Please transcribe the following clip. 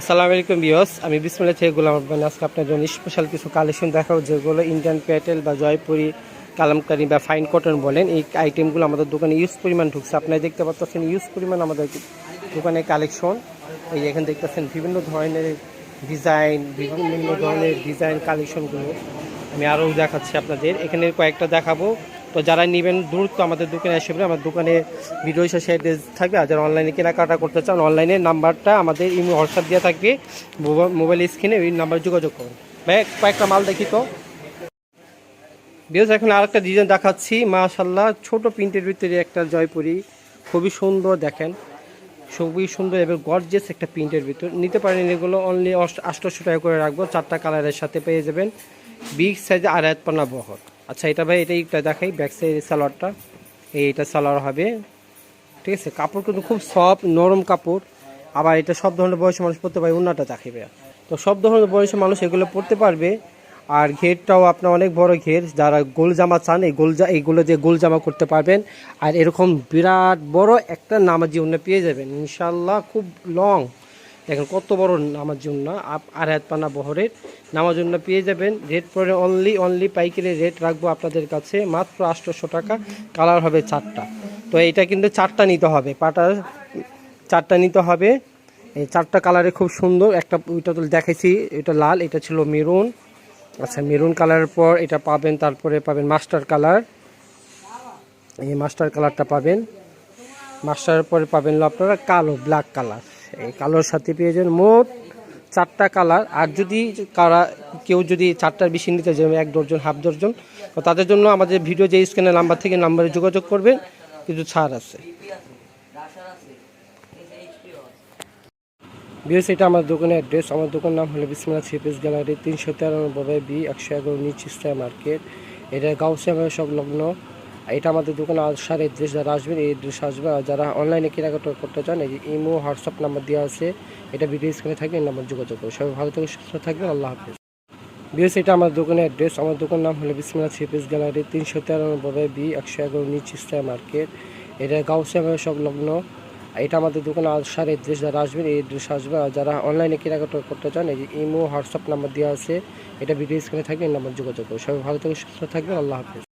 আসসালামু আলাইকুম বিয়স আমি বিসমুল্লাহ থেকে গোলাম আব্বান আজকে আপনার জন্য স্পেশাল কিছু কালেকশন দেখাবো, যেগুলো ইন্ডিয়ান প্যাটেল বা জয়পুরি, কালামকারি বা ফাইন কটন বলেন। এই আইটেমগুলো আমাদের দোকানে ইউজ পরিমাণ ঢুকছে। আপনারা দেখতে পাচ্ছেন ইউজ পরিমাণ আমাদের দোকানে কালেকশন এই এখানে দেখতেছেন বিভিন্ন ধরনের ডিজাইন বিভিন্ন ধরনের ডিজাইন কালেকশনগুলো আমি আরও দেখাচ্ছি আপনাদের। এখানে কয়েকটা দেখাবো। তো যারা নেবেন, দ্রুত আমাদের দোকানে আসবে আমার দোকানে ভিডিও শেষে অ্যাড্রেস থাকবে। আর যারা অনলাইনে কেনাকাটা করতে চান অনলাইনের নাম্বারটা আমাদের ইমো হোয়াটসঅ্যাপ দেওয়া থাকবে। মোবা- মোবাইল স্ক্রিনে ওই নাম্বার যোগাযোগ করুন। ভাই, কয়েকটা মাল দেখি তো। বিকজ এখন আরেকটা ডিজাইন দেখাচ্ছি। মাশাল্লাহ ছোট প্রিন্টের ভিতরে একটা জয়পুরি। খুবই সুন্দর, দেখেন। খুবই সুন্দর এবং গর্জেস একটা প্রিন্টের ভিতর। নিতে পারেন এগুলো অনলি আটশোশো টাকা করে রাখব। চারটা কালারের সাথে পেয়ে যাবেন। বিগ সাইজে আড়াইত পানা বহর। আচ্ছা এটা ভাই, এটাই দেখাই ব্যাক সাইড সালোয়ারটা। এইটা সালোয়ার হবে। ঠিক আছে? কাপড় কিন্তু খুব সফট নরম কাপড়। আবার এটা সব ধরনের বয়সী মানুষ পরতে পারে, উন্নাটা চাকিবে তো সব ধরনের বয়সী মানুষ এগুলো পরতে পারবে। আর ঘেরটাও আপনার অনেক বড় ঘের। যারা গোল জামা চান, এই গোল জা- এইগুলো দিয়ে গোল জামা করতে পারবেন। আর এরকম বিরাট বড় একটা নামাজি উন্না পেয়ে যাবেন। ইনশাল্লাহ খুব লং দেখেন কত বড় নামাজ জন্য আর হাত পানা বহরের নামাজ জন্য পেয়ে যাবেন। রেট পরে অনলি অনলি পাইকারি রেট রাখব আপনাদের কাছে। মাত্র আটশোশো টাকা কালার হবে চারটা। তো এটা কিন্তু চারটা নিতে হবে। পাটার চারটা নিতে হবে। এই চারটা কালারে খুব সুন্দর। একটা ওইটা তো দেখেছি এটা লাল, এটা ছিল মেরুন আচ্ছা মেরুন কালারের পর এটা পাবেন, তারপরে পাবেন মাস্টার কালার এই মাস্টার কালারটা পাবেন। মাস্টারের পরে পাবেন আপনারা কালো ব্ল্যাক কালার এই কালোর সাথে পেয়ে যাবেন মোট চারটা কালার। আর যদি কারা কেউ যদি চারটার বেশি নিতে যাবে এক ডজন, হাফ ডজন, তো তাদের জন্য আমাদের ভিডিও যে স্ক্রিনের নাম্বার থেকে নাম্বারে যোগাযোগ করবেন কিছু ছাড় আছে। বিএস, এটা আমার দোকানের অ্যাড্রেস। আমার দোকানের নাম হলো বিসমিল্লা সিপিএস গ্যালারি, তিনশো তেরানব্বই বি, একশো এগারো, নিচ ইস্তায় মার্কেট। এটা গাউসিয়া সংলগ্ন এটা আমাদের দোকানে আসার এড্রেস যারা আসবেন এই অ্যাড্রেস আসবে। আর যারা অনলাইনে কেনাকাটা করতে চান, এই যে ইমো হোয়াটসঅ্যাপ নাম্বার দেওয়া আছে, এটা ভিডিও স্ক্রিনে থাকবে, এই নাম্বার যোগাযোগ করবে সবাই ভালো থেকে সুস্থ থাকবেন, আল্লাহ হাফিজ। বিএস এটা আমার দোকানের অ্যাড্রেস আমার দোকানের নাম হলো বিসমিল্লা সিপিস গ্যালারি, তিনশো তেরানব্বই বি, একশো এগারো নিচ ইস্তায় মার্কেট। এটা গাউসিয়া সংলগ্ন। এটা আমাদের দোকানে আসার এড্রেস যারা আসবেন এই অ্যাড্রেস আসবে। আর যারা অনলাইনে কেনাকাটা করতে চান, এই যে ইমো হোয়াটসঅ্যাপ নাম্বার দেওয়া আছে, এটা ভিডিও স্ক্রিনে থাকবে, এই নাম্বার যোগাযোগ করবে সবাই ভালো থেকে সুস্থ থাকবেন, আল্লাহ হাফিজ।